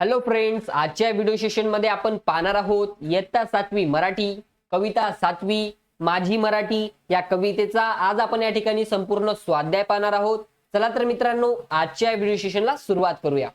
Hello friends आजच्या video सेशनमध्ये आपण पाहणार आहोत इयत्ता सातवी मराठी कविता सातवी माझी मराठी या कवितेचा आज आपण या ठिकाणी संपूर्ण स्वाध्याय पाहणार आहोत. चला तर मित्रांनो आजच्या व्हिडिओ सेशनला सुरुवात करूया.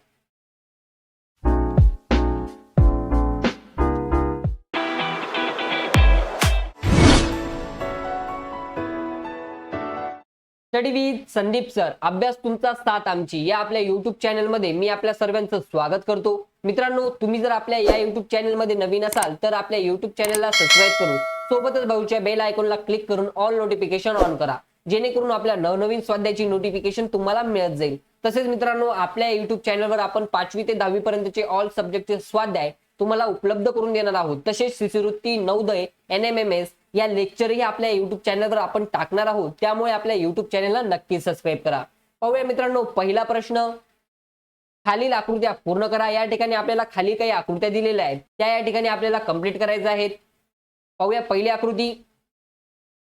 स्टडी विथ संदीप सर अभ्यास तुमचा साथ आमची. या आपल्या युट्यूब चॅनलमध्ये मी आपल्या सर्वांचं स्वागत करतो. मित्रांनो तुम्ही जर आपल्या या युट्यूब चॅनलमध्ये नवीन असाल तर आपल्या युट्यूब चॅनलला सबस्क्राईब करून सोबतच भाऊच्या बेल आयकॉनला क्लिक करून ऑल नोटिफिकेशन ऑन करा. जेणेकरून आपल्या नवनवीन स्वाध्यायाची नोटिफिकेशन तुम्हाला मिळत जाईल. तसेच मित्रांनो आपल्या युट्यूब चॅनलवर आपण पाचवी ते दहावी पर्यंतचे ऑल सब्जेक्टचे स्वाध्याय तुम्हाला उपलब्ध करून देणार आहोत. तसेच शिष्यवृत्ती Navodaya N M M S या लेक्चरही आपल्या युट्यूब चॅनलवर आपण टाकणार आहोत. त्यामुळे आपल्या युट्यूब चॅनलला नक्की सबस्क्राईब करा. पाहूया मित्रांनो पहिला प्रश्न. खालील आकृत्या पूर्ण करा. या ठिकाणी आपल्याला खाली काही आकृत्या दिलेल्या आहेत. त्या या ठिकाणी आपल्याला कंप्लीट करायच्या आहेत. पाहूया पहिली आकृती.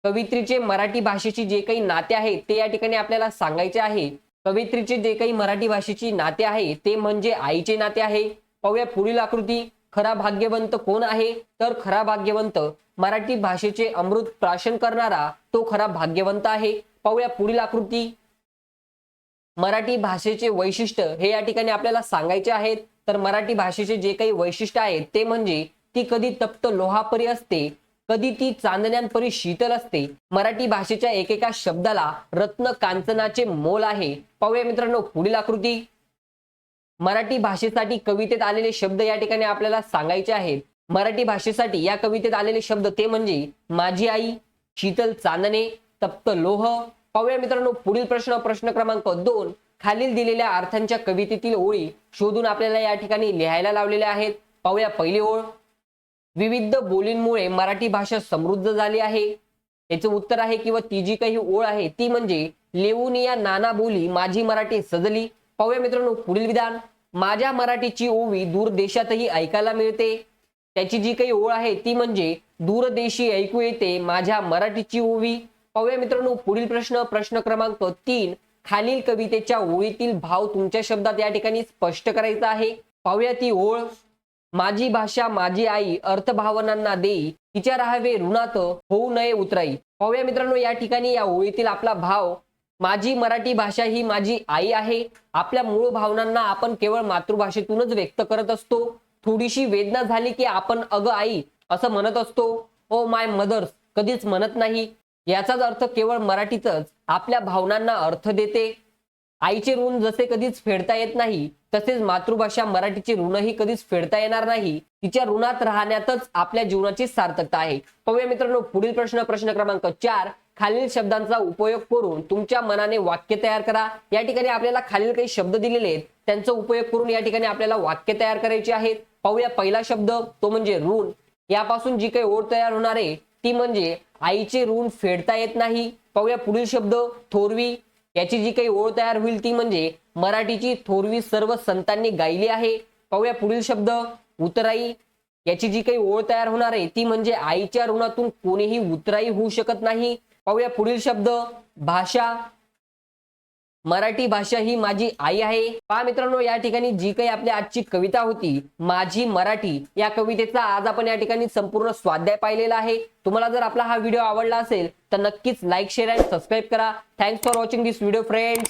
कवित्रीचे मराठी भाषेची जे काही नाते आहे ते या ठिकाणी आपल्याला सांगायचे आहे. कवित्रीचे जे काही मराठी भाषेची नाते आहे ते म्हणजे आईचे नाते आहे. पाहूया पुढील आकृती. खरा भाग्यवंत कोण आहे? तर खरा भाग्यवंत मराठी भाषेचे अमृत प्राशन करणारा तो खरा भाग्यवंत आहे. पाहूया पुढील आकृती. मराठी भाषेचे वैशिष्ट्य हे या ठिकाणी आपल्याला सांगायचे आहेत. तर मराठी भाषेचे जे काही वैशिष्ट्य आहेत ते म्हणजे ती कधी तप्त लोहापरी असते कधी ती चांदण्यांपरी शीतल असते. मराठी भाषेच्या एकेका शब्दाला रत्न कांचनाचे मोल आहे. पाहूया मित्रांनो पुढील आकृती. मराठी भाषेसाठी कवितेत आलेले शब्द या ठिकाणी आपल्याला सांगायचे आहेत. मराठी भाषेसाठी या कवितेत आलेले शब्द ते म्हणजे माझी आई शीतल चांदणे तप्त लोह. पाहूया मित्रांनो पुढील प्रश्न प्रश्न क्रमांक दोन. खालील दिलेल्या अर्थांच्या कवितेतील ओळी शोधून आपल्याला या ठिकाणी लिहायला लावलेल्या आहेत. पाहूया पहिली ओळ. विविध बोलींमुळे मराठी भाषा समृद्ध झाली आहे. याचं उत्तर आहे किंवा ती जी काही ओळ आहे ती म्हणजे लेऊन या नाना बोली माझी मराठी सजली. पाहूया मित्रांनो पुढील विधान. माझ्या मराठीची ओवी दूर देशातही ऐकायला मिळते. त्याची जी काही ओळ आहे ती म्हणजे दूरदेशी ऐकू येते. माझ्या मराठीची ओवी. पाहूया मित्रांनो पुढील प्रश्न प्रश्न क्रमांक तीन. खालील कवितेच्या ओळीतील भाव तुमच्या शब्दात या ठिकाणी स्पष्ट करायचा आहे. पाहूया ती ओळ. माझी भाषा माझी आई अर्थभावनांना देई. तिच्या राहावे ऋणात होऊ नये उतराई. पाहूया मित्रांनो या ठिकाणी या ओळीतील आपला भाव. माझी मराठी भाषा ही माझी आई आहे. आपल्या मूळ भावनांना आपण केवळ मातृभाषेतूनच व्यक्त करत असतो. थोडीशी वेदना झाली की आपण अग आई असं म्हणत असतो. ओ माय मदर्स कधीच म्हणत नाही. याचाच अर्थ केवळ मराठीतच आपल्या भावनांना अर्थ देते. आईचे ऋण जसे कधीच फेडता येत नाही तसेच मातृभाषा मराठीचे ऋणही कधीच फेडता येणार नाही. तिच्या ऋणात राहण्यातच आपल्या जीवनाची सार्थकता आहे. पाहूया मित्रांनो पुढील प्रश्न प्रश्न क्रमांक चार. खालील शब्दांचा उपयोग करून तुमच्या मनाने वाक्य तयार करा. या ठिकाणी आपल्याला खालील काही शब्द दिलेले आहेत. त्यांचा उपयोग करून या ठिकाणी आपल्याला वाक्य तयार करायचे आहेत. पाहूया. पहिला शब्द तो म्हणजे ऋण. यापासून जी काही ओढ तयार होणार आहे ती म्हणजे आईचे ऋण फेडता येत नाही. पाहूया पुढील शब्द थोरवी. याची जी काही ओळ तयार होईल ती म्हणजे मराठीची थोरवी सर्व संतांनी गायली आहे. पाहूया पुढील शब्द उतराई. याची जी काही ओळ तयार होणार आहे ती म्हणजे आईच्या ऋणातून कोणीही उतराई होऊ शकत नाही. पाहूया पुढील शब्द भाषा. मराठी भाषा ही माझी आई आहे. पहा मित्रांनो या ठिकाणी जी काही आपली आजची कविता होती माझी मराठी या कवितेचा आज आपण या ठिकाणी संपूर्ण स्वाध्याय पाहिलेला आहे. तुम्हाला जर आपला हा व्हिडिओ आवडला असेल तर नक्कीच लाईक शेअर अँड सबस्क्राईब करा. Thanks for watching this video friends